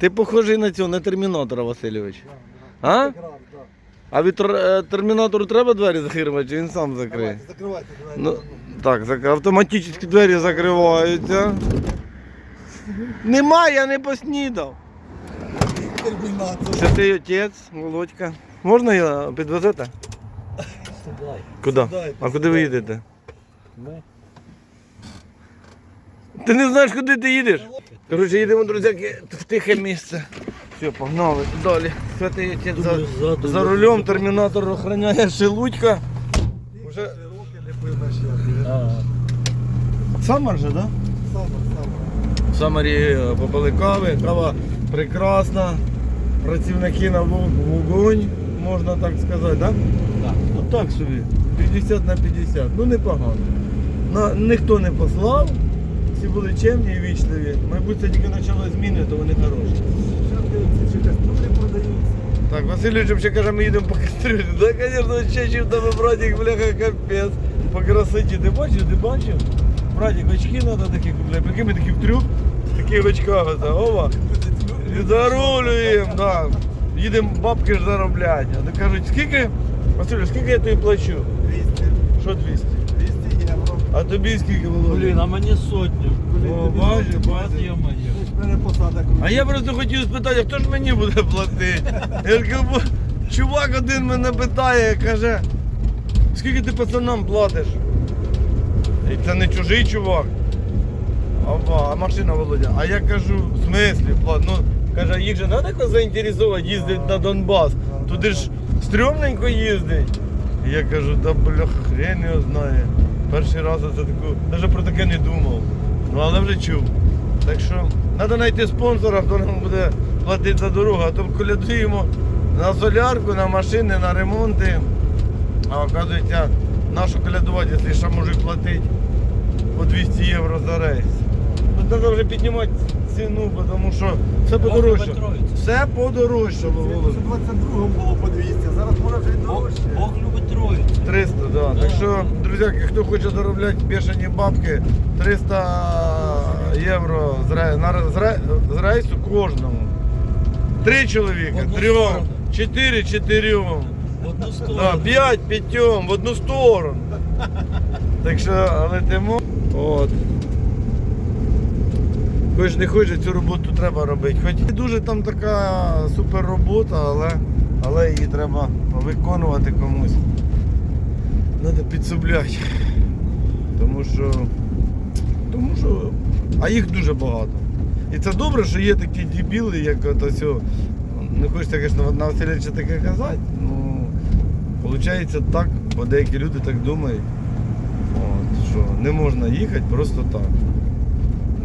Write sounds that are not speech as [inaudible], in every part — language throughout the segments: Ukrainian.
Ти похожий на цього, на термінатора, Васильович. А? А від тер- е, термінатору треба двері закривати, чи він сам закриє? Закривайте, давайте. Ну, так, зак- автоматично двері закриваються. Нема, я не поснідав. Термінатор. Святий отець, Володька. Можна я підвезете? Куди? Сідайте, А куди ви їдете? Ти не знаєш, куди ти їдеш? Коротше, їдемо, друзяки, в тихе місце. Все, погнали далі. Святий отець за, за рулем, термінатор охороняє шелудька. Уже. Самар же, так? Да? Саме, саме. В Самарі е, попили кави, кава прекрасна. Працівники на вог- вогонь, можна так сказати, так? Да? Ну так собі. 50 на 50. Ну непогано. На, ніхто не послав, всі були чемні і вічливі. Мабуть, це тільки почало зміни, то вони хороші. Що дивиться, чи каструлі продаються? Так, Василь ще каже, ми їдемо по кастрюлі. Да, звісно, ще чим тебе братик, бляха, капець. По красоті. Ти бачив, ти бачив? Братик, очки треба такі купляти. Прикинь, ми такі в трюк, такі в очках, оце, ова. І зарулюємо, да. Їдемо бабки ж заробляти. А то кажуть, скільки? Василю, скільки я тобі плачу? 200. Що 200? 200 євро. А тобі скільки Володя? Блін, а мені сотню. О. Йо-моє. Ж перепосада А я просто хотів спитати, а хто ж мені буде платити? Я кажу, бо чувак один мене питає, каже, скільки ти пацанам платиш? І це не чужий чувак. Опа, а машина Володя. А я кажу, в смислі, плат. Ну, каже, їх же треба заінтересувати, їздити на Донбас. Туди ж стрьомненько їздить. І я кажу, да бляха, хрен його знає. Перший раз за таку, навіть про таке не думав. Ну але вже чув. Так що треба знайти спонсора, хто нам буде платити за дорогу, а то колядуємо на солярку, на машини, на ремонти. А оказується, нашу колядувати, якщо ще мужик платить по 200 євро за рейс. Тут треба вже піднімати ціну, тому що все подорожчало. Все подорожчало, Це 22-му було по 200, зараз може вже й дорожче. Бог 300, да. Так що, друзяки, хто хоче заробляти бешені бабки, 300 євро з, рей- на, з, рей- з рейсу кожному. Три чоловіка, одну трьом, сторону. чотири чотирьом, В одну сторону. да, п'ять п'ятьом, в одну сторону. Так що летимо. От. Хоч не хоче, цю роботу треба робити. Хоч і дуже там така супер робота, але, але її треба виконувати комусь. Треба підсобляти. Тому що. Тому що. А їх дуже багато. І це добре, що є такі дебіли, як ото сьо. Не хочеться, звісно, на Васильовича таке казати. Ну, виходить так, бо деякі люди так думають. От, що не можна їхати просто так.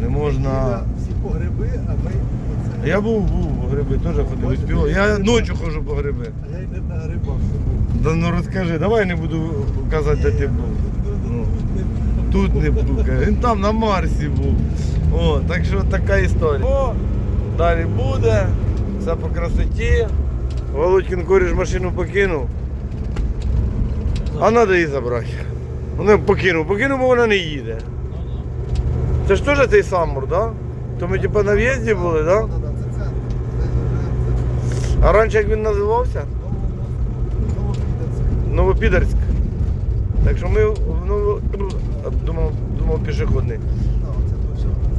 Не можна. Всі погреби, а ми. Я був, був по гриби, теж ходив співав. Я ночі ходжу по гриби. А я й не на грибах. Да ну розкажи, давай я не буду казати, де ти був. Ну, Тут не був, каже. він там на Марсі був. О, так що така історія. О, далі буде, все по красоті. Володькин коріш машину покинув. А треба її забрати. Ну, покинув, покинув, бо вона не їде. Це ж теж цей самур, так? Да? То ми типу на в'їзді були, так? Да? А раніше як він називався? Новопідарськ. Так що ми в Ново... думав, думав пішохідний.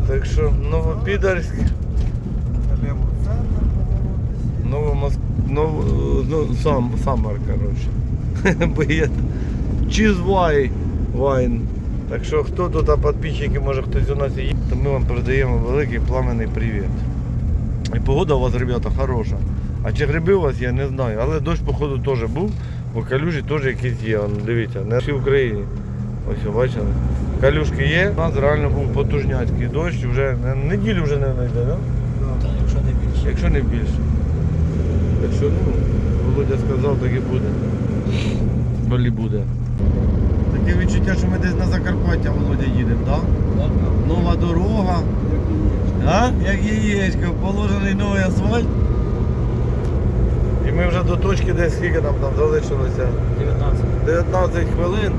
Так що Новопідарськ. Новомоск... Нов... Ну, сам, Самар, коротше. [laughs] Бо є Чізвай Вайн. Так що хто тут, а підписчики, може хтось у нас є, то ми вам передаємо великий пламенний привіт. І погода у вас, ребята, хороша. А чи гриби у вас є, не знаю. Але дощ, походу, теж був, бо калюжі теж якісь є. Вон, дивіться, не всій Україні. Ось, бачили? Калюшки є. У нас реально був потужняцький дощ, вже на неділю вже не знайде, так? Да? Да. Та, якщо не більше. Якщо не більше. Так що, ну, Володя сказав, так і буде. Болі буде. Таке відчуття, що ми десь на Закарпаття, Володя, їдемо, так? Да? Нова дорога. А? Як яєчко, положений новий асфальт. Ми вже до точки десь скільки нам там залишилося? 19 19 хвилин.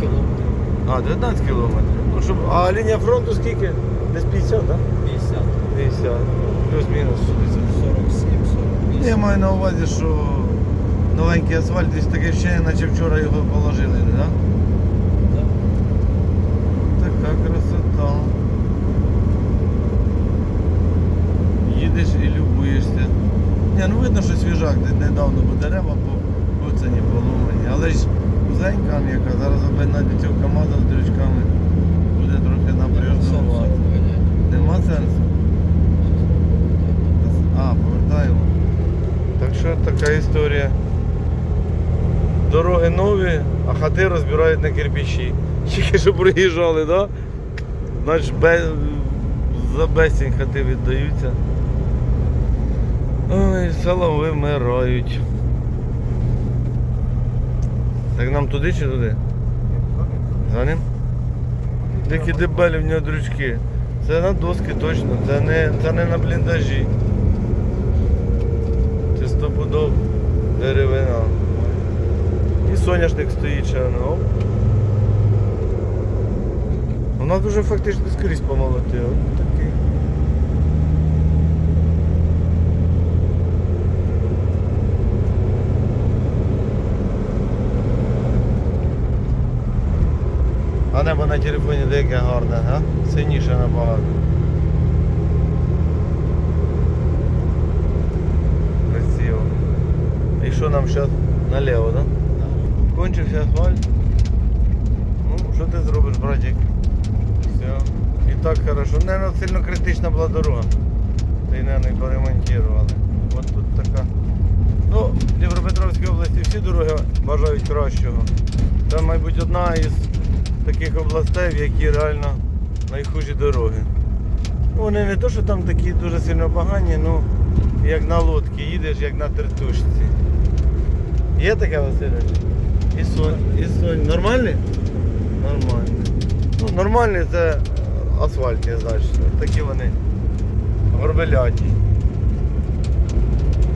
кілометрів. А, 19 кілометрів. Ну, щоб... А лінія фронту скільки? Десь 50, так? 50. 50. плюс-мінус. 47, 48. Я маю на увазі, що новенький асфальт десь таке ще, наче вчора його положили, так? Да? Да. Така красота. Їдеш і любуєшся. Ні, ну видно, що свіжак, недавно бо дерева по оцені поломані. Але ж узенька яка, зараз об'єднати цього КАМАЗа з дрючками буде трохи напряжнувати. Нема сенсу? А, повертаємо. Так що така історія. Дороги нові, а хати розбирають на кирпичі. Тільки що приїжджали, так? Да? Значить, бе... за безцінь хати віддаються. Ой, села вимирають. Так нам туди чи туди? За ним? Дикі дебелі в нього дрючки. Це на доски точно, це не, це не на бліндажі. Це стопудов деревина. І соняшник стоїть ще ну. У нас вже фактично скрізь помолотив. От Такий. А небо на телефоні деяке гарне, га? Синіше набагато. Красиво. І що нам зараз наліво, так? Да? Кончився асфальт. Ну, що ти зробиш, братик? Все. І так хорошо. Наверное, сильно критична була дорога. Та й і поремонтували. От тут така. Ну, в Дніпропетровській області всі дороги бажають кращого. Це, мабуть, одна із таких областей, в які реально найхужі дороги. Вони не то, що там такі дуже сильно погані, ну як на лодці їдеш, як на тертушці. Є таке, Васильович? І сонь, і сонь. Нормальний? Нормальний. Ну, нормальний це асфальтні, значить. Такі вони горбеляті.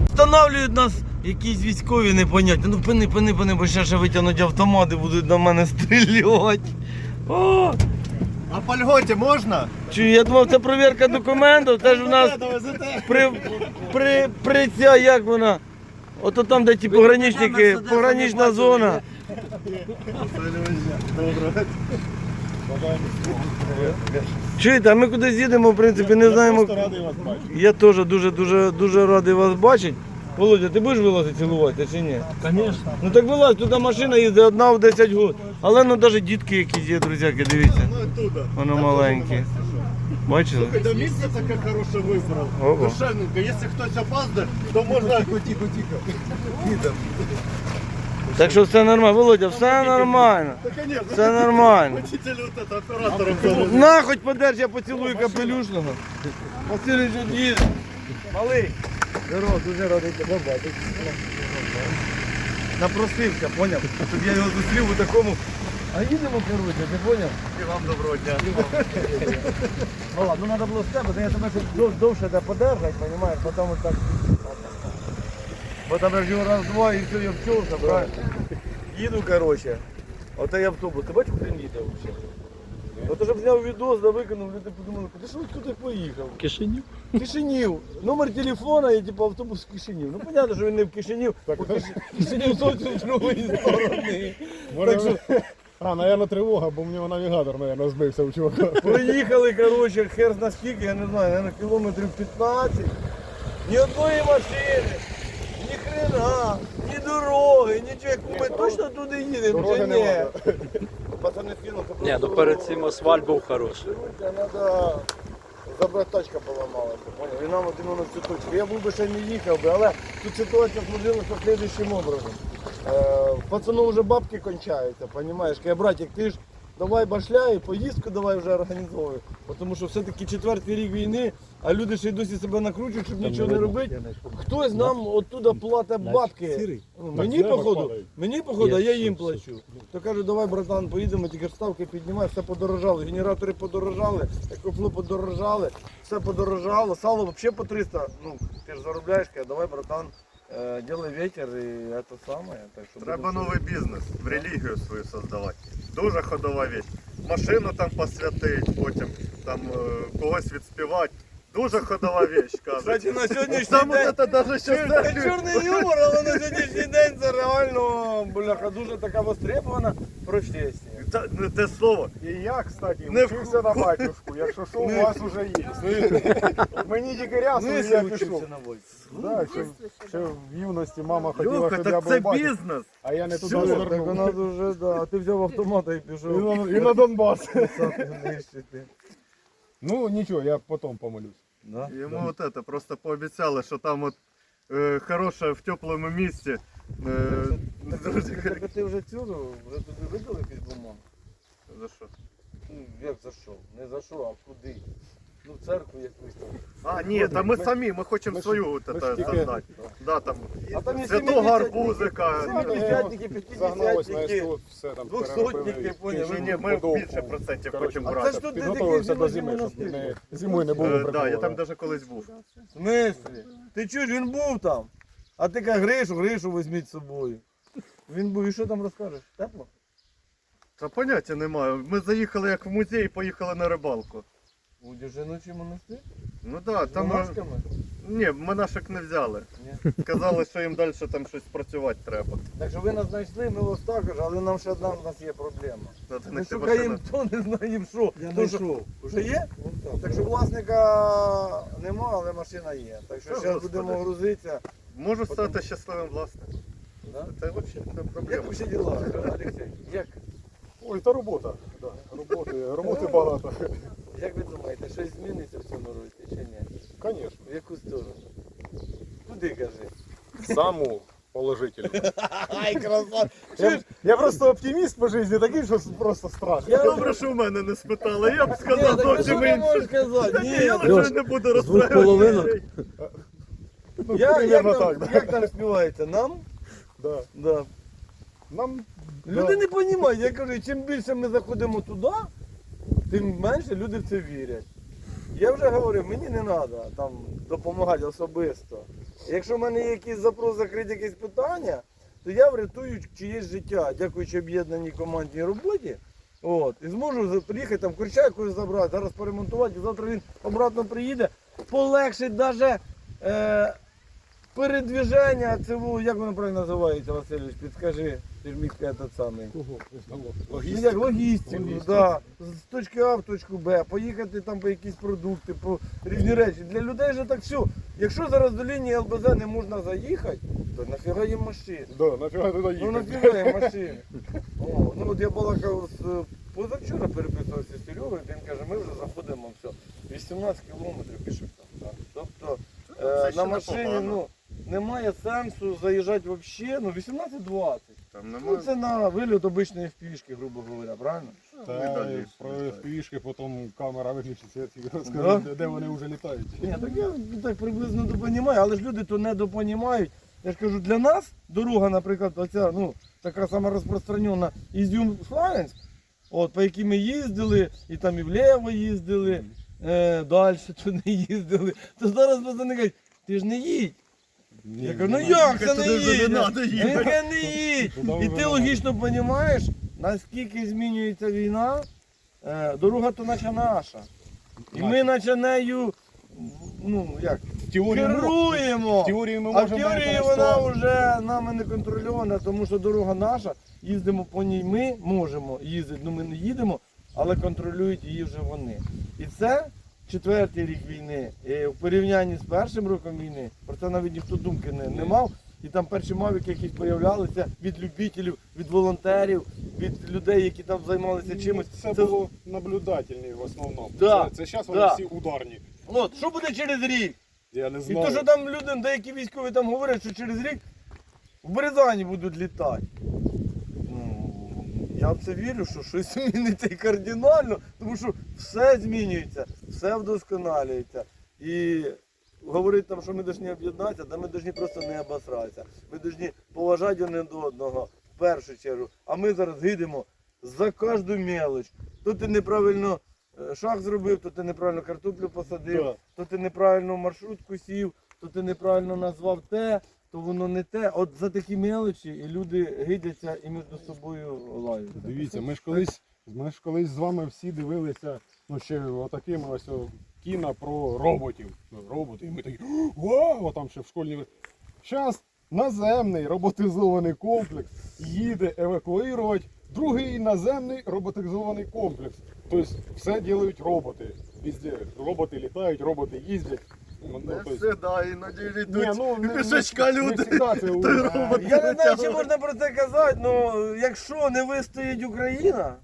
Встановлюють нас якісь військові непонятні. Ну пини, пини, пини, бо ще ще витягнуть автомати, будуть на мене [laughs] стріляти. О, А по льготі можна? Чи я думав, це перевірка документів, це ж у нас при, при, при ця, як вона? Ото там, де ті пограничники, погранична зона. Чуєте, а ми кудись їдемо, в принципі, не знаємо. радий вас бачити. Я теж дуже дуже дуже радий вас бачити. Володя, ти будеш вилазити цілувати чи ні? Конечно. Ну так вилазь, туди машина їздить одна в 10 років. Але ну навіть дітки якісь є, друзяки, дивіться. Ну. Воно маленьке. Бачили? Когда місце таке хороше вибрав. Ого. Душевненько, якщо хтось опаздає, то можна... Тихо, тихо, тихо. Так що все нормально. Володя, все нормально. Все нормально. На, хоч подержи, я поцілую капелюшного. Василь їде. Малий. Здорово, дуже радий тебе бачити. Напросився, поняв? Щоб я його зустрів у такому. А їдемо, коротше, ти поняв? І вам доброго дня. Ну ладно, ну треба було з тебе, то я тебе дов- довше тебе подержать, розумієш, потім от так. Бо там я ж його раз-два і все, я вчився, правильно? Їду, коротше. Отой автобус, ти бачиш, куди він їде взагалі? От щоб зняв відос, да виконав, люди подумали, куди ж ви туди поїхав? Кишинів. Кишинів. Номер телефона і типу автобус в Кишинів. Ну понятно, що він не в Кишинів, бо Киш- Кишинів зовсім з другої [laughs] сторони. Так що А, наверное, тривога, бо в нього навігатор, наверное, збився у чувака. проїхали, коротше, хер зна скільки, я не знаю, наверное, кілометрів 15. Ні одної машини, ні хрена, ні дороги, нічого. Як Ми точно туди їдемо, Дороги чи ні? нема, Пацани скинули, це Ні, ну перед цим асфальт був хороший. Треба забрати тачка поламалася, понял? І нам один на цю точку. Я був би ще не їхав би, але тут ситуація сложилася слідчим образом. Е, пацану вже бабки кончаються, розумієш? Я братик, ти ж давай башляй, поїздку давай вже організовуй. Тому що все-таки четвертий рік війни, а люди ще й досі себе накручують, щоб нічого не робити. Хтось нам оттуда платить бабки. Ну, Мені походу, мені походу, а я їм плачу. То кажу, давай, братан, поїдемо, тільки ставки піднімай, все подорожало. Генератори подорожали, екофло подорожали, все подорожало, сало взагалі по 300. Ну, ти ж заробляєш, каже, давай, братан, е, делай ветер це саме. Так що Треба будемо новий бізнес, в релігію свою создавати. Дуже ходова віч. Машину там посвятить, потім там е, когось відспівати. Дуже ходова вещь, [laughs] Кстати, на сьогоднішній Там день... це чорний юмор, але на сьогоднішній день це реально, бляха, дуже така востребована професія. Та- ну, те слово. І я, кстати, Не вчився на батюшку, якщо що, у вас вже є. Мені тільки рясно, Ну, і я пішов. на. Да, ще, ще в юності мама хотіла, Люка, щоб я так був це батюшкою, бізнес. а я не туди Так звернув. вона дуже, да. А ти взяв автомата і І пішов. на, і на Донбас. нищити. Ну нічого, я потім помолюсь. Да? Йому от это, просто пообіцяли, що там от е, хороше в теплому місці. Е, друзі, Так ти вже цю, вже тобі видали якусь бумагу? за що? Ну, як за що? Не за що, а куди? Ну, церкву якусь там. А, ні, та ми самі, ми хочемо ми свою от ж создати. Да, там А там є святого арбузика. 70-ники, Загналось на 50-ники. СТО, все там Двохсотники, переробили. поняв? Ні, ні, ми більше процентів хочемо А це брати. ж тут де Підготовився до зими, щоб не, зимою не було Е, Да, я там навіть колись був. В смислі? Ти чуєш, він був там. А ти кажеш, Гришу, Гришу візьміть з собою. Він був, і що там розкажеш? Тепло? Та поняття немає. Ми заїхали як в музей і поїхали на рибалку. У жіночий монастир? Ну да, там. монашками? Ні, монашок не взяли. Ні. Казали, що їм далі там щось працювати треба. Так що ви нас знайшли, ми вас також, але нам ще одна в нас є проблема. Надо Ми знайти шукаємо машину. то, не знаємо що. Я То, що- знайшов. Вже є? Так що власника нема, але машина є. Так що зараз будемо грузитися. Можу стати щасливим власником. Да? Це взагалі не Як проблема. ваші діла, Олексій? Як? Ой, та робота. Да, роботи, роботи багато. Як ви думаєте, щось зміниться в цьому році чи ні? Звісно. В яку сторону? Куди кажи? Саму положительну. Ай, краса! Я, я просто оптиміст по житті, такий, що просто страшно. Я Добре, що в мене не спитали, я б сказав зовсім інше. ні, я вже не буду половинок. Ну, я, як, примерно там, так, да. як там співається? Нам? Да. Да. Нам Люди не розуміють, я кажу, чим більше ми заходимо туди, тим менше люди в це вірять. Я вже говорив, мені не треба там допомагати особисто. Якщо в мене є якийсь запрос закрити якесь питання, то я врятую чиєсь життя, дякуючи об'єднаній командній роботі. От, і зможу приїхати там курча якогось забрати, зараз поремонтувати, і завтра він обратно приїде, полегшить навіть е, передвіження, це, во, як воно правильно називається, Васильович, підскажи, ти ж міг сказати самий. Ну, як логістику, да. з точки А в точку Б, поїхати там по якісь продукти, по різні речі. Для людей же так все. Якщо зараз до лінії ЛБЗ не можна заїхати, то нафіга їм машини. Да, нафіга туди Ну їхати. нафіга їм машини. О, ну от я балакав з е, позавчора переписувався з Серегою, він каже, ми вже заходимо все. 18 кілометрів пішов там. Так. Тобто е, на машині ну, немає сенсу заїжджати взагалі, ну 18-20. Там Ну немає. це на виліт обичної впішки, грубо говоря, правильно? Та Далі про фішки, потім камера виключиться, я тобі Да? розкажу, де- де вони вже літають. Ні, так я так приблизно допонімаю, але ж люди то не допонімають. Я ж кажу, для нас дорога, наприклад, оця, ну, така сама розпространена ізюм Славянськ, от, по якій ми їздили, і там і вліво їздили, е, далі [laughs] туди їздили. То зараз пацани кажуть, ти ж не їдь. Я кажу, ну як це не їдь? Він каже, не їдь. І ти логічно розумієш, наскільки змінюється війна, е, дорога то наче наша. І ми наче нею, ну як, ми- керуємо. в теорії ми А в можемо теорії вона користуватися. вже нами не контрольована, тому що дорога наша, їздимо по ній ми, можемо їздити, ну ми не їдемо, але контролюють її вже вони. І це четвертий рік війни. І в порівнянні з першим роком війни, про це навіть ніхто думки не, не мав. І там перші мавіки якісь появлялися від любителів, від волонтерів, від людей, які там займалися чимось. Це було наблюдательні в основному. Да, Це, це зараз да. вони всі ударні. От, що буде через рік? Я не І то, що там люди, деякі військові там говорять, що через рік в Березані будуть літати. Я в це вірю, що щось [laughs] зміниться і кардинально, тому що все змінюється, все вдосконалюється. І говорить там, що ми повинні об'єднатися, да ми повинні просто не обосратися. Ми повинні поважати один до одного в першу чергу. А ми зараз гидимо за кожну мелоч. То ти неправильно е, шаг зробив, то ти неправильно картоплю посадив, то ти неправильно маршрутку сів, то ти неправильно назвав те, то воно не те. От за такі мелочі і люди гидяться і між собою лаються. Дивіться, ми ж колись, ми ж колись з вами всі дивилися, ну ще отакими ось о, картина про роботів. Ну, Роботи, і ми такі, вау, там ще в школьній. Зараз наземний роботизований комплекс їде евакуювати другий наземний роботизований комплекс. Тобто все роблять роботи. Роботи літають, роботи їздять. Ну, Не тобто- все, да, іноді йдуть ну, не- пішечка не- люди. всегда це [laughs] у- Я не знаю, чи можна про це казати, але якщо не вистоїть Україна,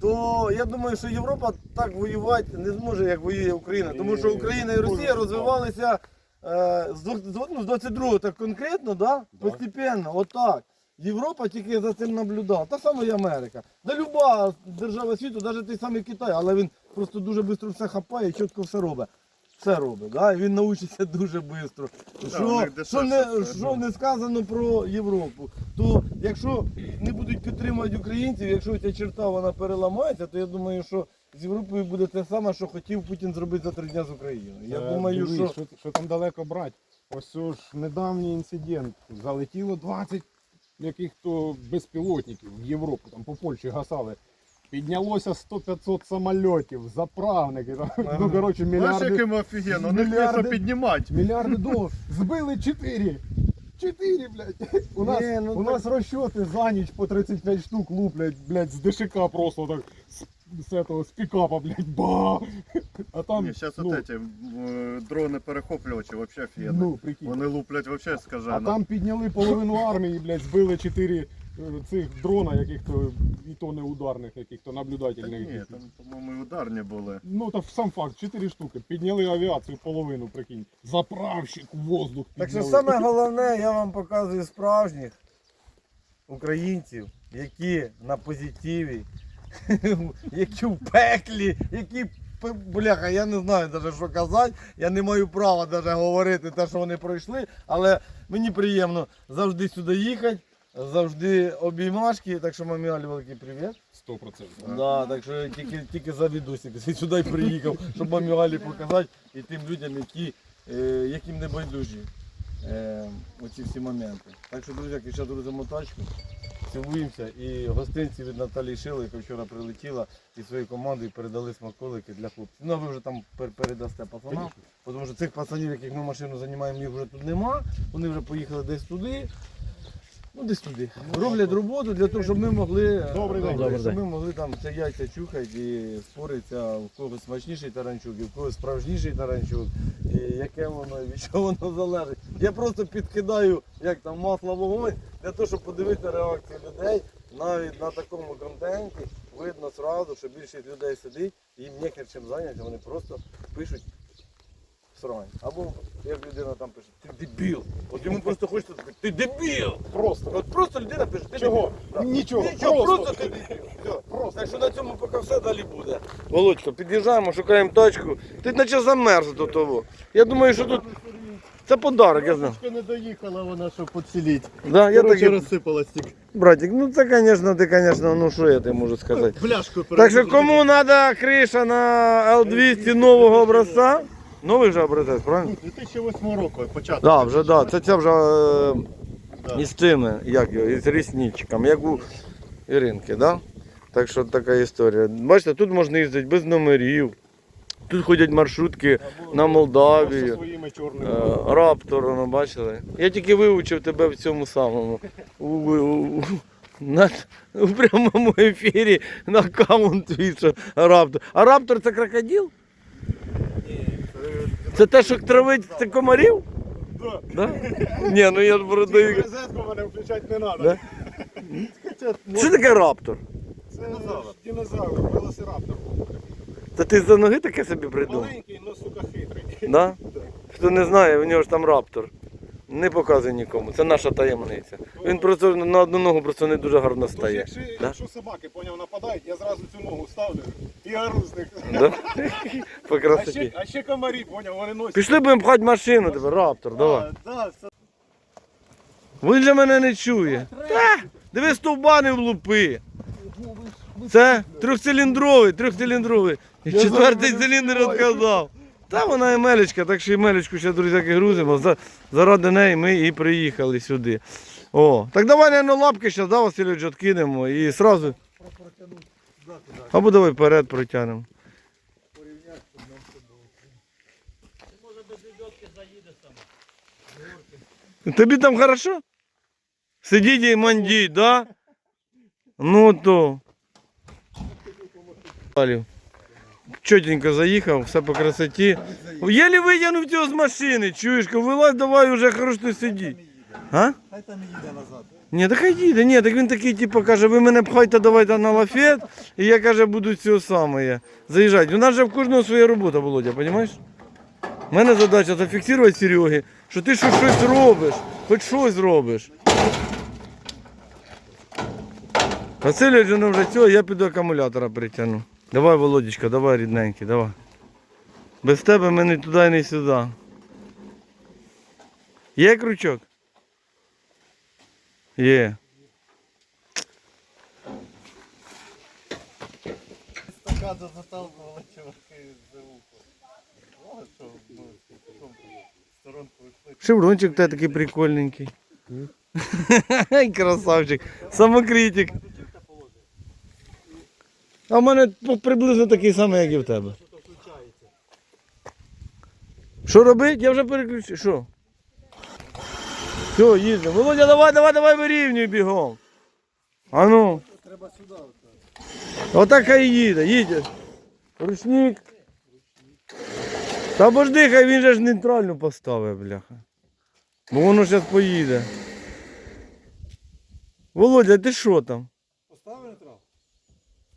то я думаю, що Європа так воювати не зможе, як воює Україна. Тому що Україна і Росія розвивалися е, з двох- з ну, з 22-го так конкретно, да? постепенно, отак. Європа тільки за цим наблюдала. Та саме і Америка. Да люба держава світу, навіть той самий Китай, але він просто дуже швидко все хапає і чітко все робить. Все робить, да? і він научиться дуже швидко. Що, що, не, що не сказано про Європу, то якщо не будуть підтримувати українців, якщо ця черта вона переламається, то я думаю, що з Європою буде те саме, що хотів Путін зробити за три дні з Україною. Я Е, думаю, дивись, що що там далеко брати. Ось ж недавній інцидент. Залетіло 20 яких-то безпілотників в Європу, там по Польщі гасали. Піднялося 100-500 самольотів, заправники, там, ну коротше, Знаєш, мільярди, яким офігенно, них мільярди- піднімати. мільярди [laughs] доларів. Збили 4. 4, блядь. У нас, Ні, ну у так- нас розчоти за ніч по 35 штук луплять, блядь, з ДШК просто так, з, з, этого, з пікапа, блядь, ба! А там, Ні, зараз ну, от ці е, дрони перехоплювачі вообще офігенно. ну, прикинь. Вони луплять вообще А там підняли половину армії, блядь, збили чотири е, цих дрона, яких-то і то не ударних, яких-то Та наблюдательних. ні, там, по-моєму, і ударні були. Ну та сам факт, чотири штуки. Підняли авіацію половину, прикинь. Заправщик, воздух Так що підняли. саме головне, я вам показую справжніх українців, які на позитиві, [laughs] які в пеклі, які бляха, я не знаю навіть що казати. Я не маю права навіть говорити те, що вони пройшли, але мені приємно завжди сюди їхати. Завжди обіймашки, так що мамі Алі великий привіт. Сто процентів. Да, так що тільки, тільки за відосик сюди й приїхав, щоб мамі Алі показати і тим людям, які, е, яким не байдужі е, оці всі моменти. Так що, друзі, зараз грузимо тачку, цілуємося і гостинці від Наталії Шили, яка вчора прилетіла і своєю командою передали смаколики для хлопців. Ну а ви вже там пер- передасте пацанам, тому що цих пацанів, яких ми машину займаємо, їх вже тут нема. Вони вже поїхали десь туди. Ну, десь туди. Роблять роботу для того, щоб ми могли, Добрий день. Добрий щоб ми могли там це яйця чухати і спориться, у когось смачніший таранчук, і в когось справжніший таранчук, і яке воно, і від чого воно залежить. Я просто підкидаю, як там масло в вогонь, для того, щоб подивитися реакцію людей. Навіть на такому контенті видно одразу, що більшість людей сидить, їм нехер чим зайняти, вони просто пишуть срань. Або як людина там пише, ти дебіл. От йому просто хочеться сказати, ти дебіл. Просто. От просто людина пише, ти Чого? дебіл. Нічого, Нічого, просто. просто, ти дебіл. Все. Просто. Так що на цьому поки все далі буде. Володька, під'їжджаємо, шукаємо тачку. Ти наче замерз до того. Я думаю, що тут це подарок, я знаю. Трошки не доїхала вона, щоб поцілити. Да, я Короче, так, розсипалась тільки. братик, ну це, звісно, ти, звісно, ну що я тобі можу сказати. Пляшку Так що кому треба криша на L200 нового образця? Новий вже образець, правильно? 2008 року, початок. Так, да, вже да. Це ця вже е, Да. із цими, як його, із рісничками, як у Іринки, да? Так що така історія. Бачите, тут можна їздити без номерів. Тут ходять маршрутки на Молдавію. своїми чорними. Е, Раптор, ну бачили? Я тільки вивчив тебе в цьому самому. У, у, у, на, у прямому ефірі на аккаунт твій, що Раптор. А Раптор це крокодил? Це те, що травить це комарів? Да. Да? Ні, ну я ж продаю. Розетку мене включати не треба. Да? Що таке раптор? Це динозавр, велосираптор. Та ти за ноги таке собі придумав? Маленький, але сука хитрий. [laughs] Да? Хто не знає, у нього ж там раптор. Не показуй нікому, це наша таємниця. Він просто на одну ногу просто не дуже гарно Тож, стає. якщо, Да? якщо собаки поняв нападають, я зразу цю ногу ставлю і ору з них. Да? [laughs] По А ще, а ще комарі, поняв, вони носять. Пішли будемо пхати машину тебе, раптор, давай. Да, все. Він для мене не чує. Та, диви стовбани влупи. Це трьохциліндровий, трьохциліндровий. І четвертий циліндр відказав. Та вона емелечка, так що емелечку ще, друзяки, грузимо. За- Заради неї ми і приїхали сюди. О, так давай на лапки зараз, да, Васильович, відкинемо і одразу. Або давай вперед протягнемо. Тобі там хорошо? Сидіть і мандіть, да? Ну то. Чотенько заїхав, все по красоті. Єлі витягнув цього з машини, чуєш, вилазь, давай уже хорошо сидіть. Хай там їде назад. Ні, так хай їде, ні, так він такий, типу, каже, ви мене пхайте, давайте на лафет, і я, каже, буду цього саме заїжджати. У нас же в кожного своя робота, Володя, розумієш? У мене задача зафіксувати Сереги, що ти що щось робиш, хоч щось робиш. Василь вже цього, я піду акумулятора притягну. Давай, Володечка, давай, рідненький, давай. Без тебе ми не туди, не сюди. Є крючок? Є. Така заталкувала чуваки з уху. О, що, потім в сторонку йшли. Шеврончик у тебе такий прикольненький. [laughs] Красавчик. Самокритик. А в мене приблизно такий самий, як і в тебе. Що робить? Я вже переключив. Що? Все, їздимо. Володя, давай, давай, давай вирівнюй бігом. А ну. Треба сюди. Отак хай їде, їде. Ручник. Та божди, хай він же ж нейтральну поставив, бляха. Бо воно зараз поїде. Володя, ти що там?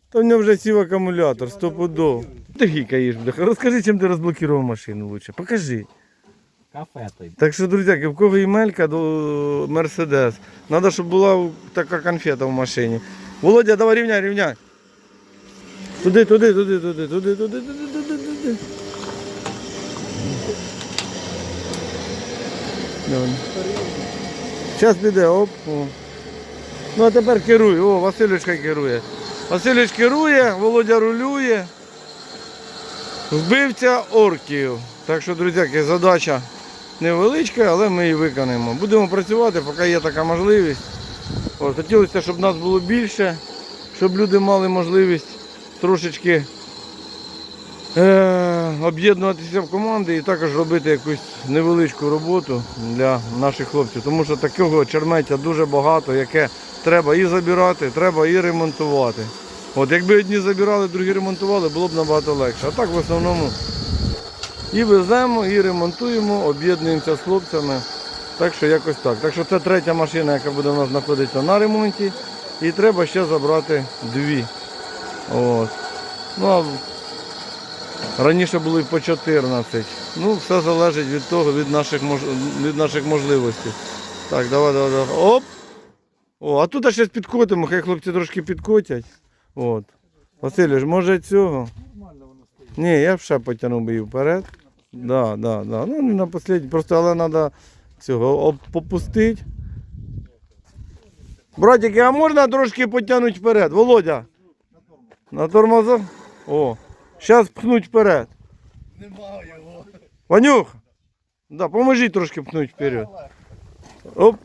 Та в нього вже сів акумулятор, стопудов. Ти гікаєш, бляха. Розкажи, чим ти розблокував машину лучше. Покажи. Кафе той. Так що, друзяки, в кого імелька до Мерседес. Треба, щоб була така конфета в машині. Володя, давай рівняй, рівняй. Туди, туди, туди, туди, туди, туди, туди, туди, туди. Зараз піде, оп. О. Ну а тепер керуй. О, Василючка керує. Василюч керує, Володя рулює. Вбивця орків. Так що, друзяки, задача невеличка, але ми її виконаємо. Будемо працювати, поки є така можливість. От, хотілося, щоб нас було більше, щоб люди мали можливість трошечки е- об'єднуватися в команди і також робити якусь невеличку роботу для наших хлопців. Тому що такого черметя дуже багато, яке треба і забирати, треба і ремонтувати. От якби одні забирали, другі ремонтували, було б набагато легше. А так в основному і веземо, і ремонтуємо, об'єднуємося з хлопцями. Так що якось так. Так що це третя машина, яка буде у нас знаходитися на ремонті. І треба ще забрати дві. От. Ну, а раніше було і по 14. Ну, все залежить від того, від наших, від наших можливостей. Так, давай, давай, давай. Оп! О, а тут ще підкотимо, хай хлопці трошки підкотять. От. Василь, може цього? Ні, я б ще потягнув би її вперед. Да, да, да. Ну, не на послідній, просто але треба цього попустити. Братики, а можна трошки потягнути вперед? Володя? На тормозах? О, зараз пхнуть вперед. Нема його. Ванюх, да, поможи трошки пхнуть вперед. Оп.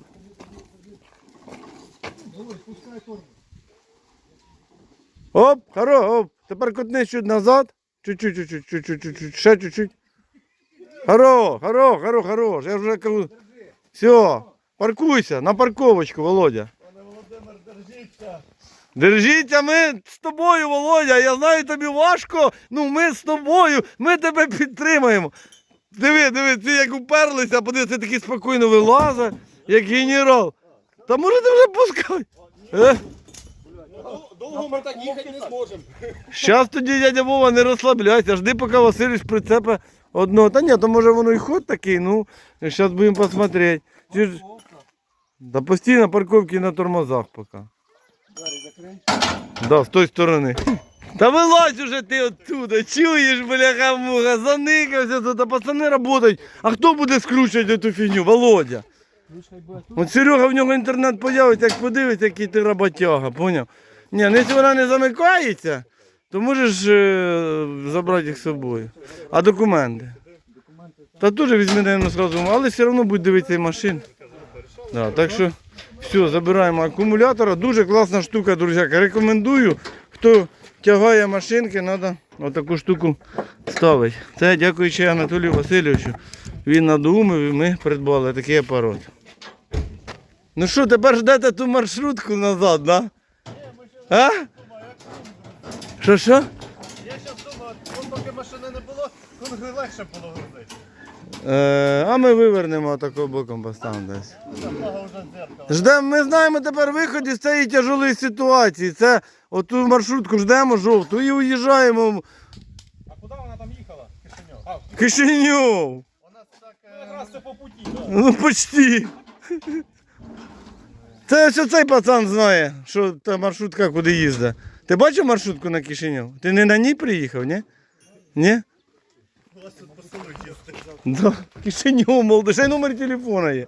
Оп, хоро, оп. Тепер котнись чуть назад. Чуть-чуть, чуть-чуть, чуть-чуть, чуть-чуть, ще чуть-чуть. Хоро, хоро, хоро, хорош. Я вже кажу. Все, паркуйся на парковочку, Володя. Володимир, держіться. Держіться, ми з тобою, Володя. Я знаю, тобі важко. Ну ми з тобою, ми тебе підтримаємо. Диви, диви, ти як уперлися, подивись, ти такий спокійно вилазить, як генерал. Та може ти вже пускай. Е? Довго ми так їхати не зможемо. Щас тоді дядя Вова не розслабляйся, жди, поки Васильович прицепе одного. Та ні, то може воно і ход такий, ну, зараз будемо посмотреть. Чи ж- Да постійно парковки на тормозах поки. Да, з тої сторони. Та вилазь уже ти оттуда, чуєш, бляха муха, заникався тут, а пацани працюють. А хто буде скручувати цю фігню? Володя. От Серега в нього інтернет появиться, як подивиться, який ти роботяга, поняв? Ні, ну якщо вона не замикається, то можеш е, забрати їх з собою. А документи? Та теж візьми, наверное, сразу, але все одно будь дивитися машин. Да, так що все, забираємо акумулятора. Дуже класна штука, друзяки. Рекомендую. Хто тягає машинки, треба отаку штуку ставити. Це дякуючи Анатолію Васильовичу. Він надумав і ми придбали такий апарат. Ну що, тепер ждете ту маршрутку назад, да? А? Що що? Я зараз думаю, от поки машини не було, конги легше було грузити. Е, а ми вивернемо такого боком поставимо десь. Дзеркало. Ждемо, ми знаємо тепер виход із цієї тяжелої ситуації. Це оту маршрутку ждемо жовту і уїжджаємо А куди вона там їхала? Кишиньов. А, в Кишиньов. У нас так... е, якраз це по путі. Да. Ну, почти. Це що цей пацан знає, що та маршрутка куди їздить. Ти бачив маршрутку на Кишинів? Ти не на ній приїхав, ні? Ні? У вас тут посилок їздить. Да. Молодий, ще й номер телефона є.